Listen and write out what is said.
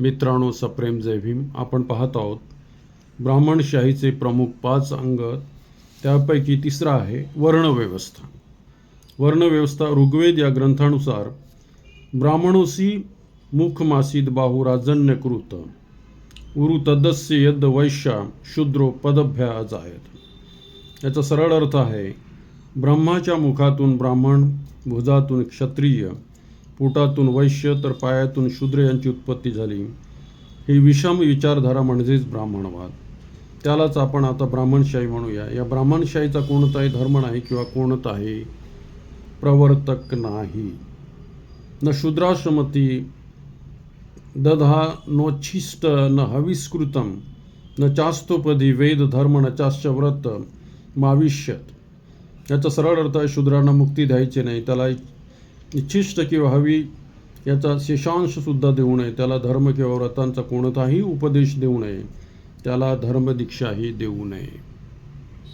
मित्रांनो सप्रेम जय भीम. आपण पाहत आहोत ब्राह्मणशाहीचे प्रमुख पाच अंग त्यापैकी तिसरा आहे वर्णव्यवस्था. वर्णव्यवस्था ऋग्वेद या ग्रंथानुसार ब्राह्मणोसी मुख मासीद बाहुराजन्यकृत उरु तदस्य यद वैश्या शूद्रो पदभ्याज आहेत याचा सरळ अर्थ आहे ब्रह्माच्या मुखातून ब्राह्मण भुजातून क्षत्रिय पोटातून वैश्य तर पायातून शूद्र यांची उत्पत्ती झाली. ही विषम विचारधारा म्हणजेच ब्राह्मणवाद. त्यालाच आपण आता ब्राह्मणशाही म्हणूया. या ब्राह्मणशाहीचा कोणताही धर्म नाही किंवा कोणताही प्रवर्तक नाही. न शूद्राश्रमती दधा नोच्छिष्ट न हविस्कृतम न चास्तोपदी वेद धर्म न चाश्च व्रत माविष्यत. याचा सरळ अर्थ आहे शूद्रांना मुक्ती द्यायची नाही त्याला इच्छिष्ट किंवा हवी याचा शेषांशसुद्धा देऊ नये. त्याला धर्म किंवा व्रतांचा कोणताही उपदेश देऊ नये. त्याला धर्मदीक्षाही देऊ नये.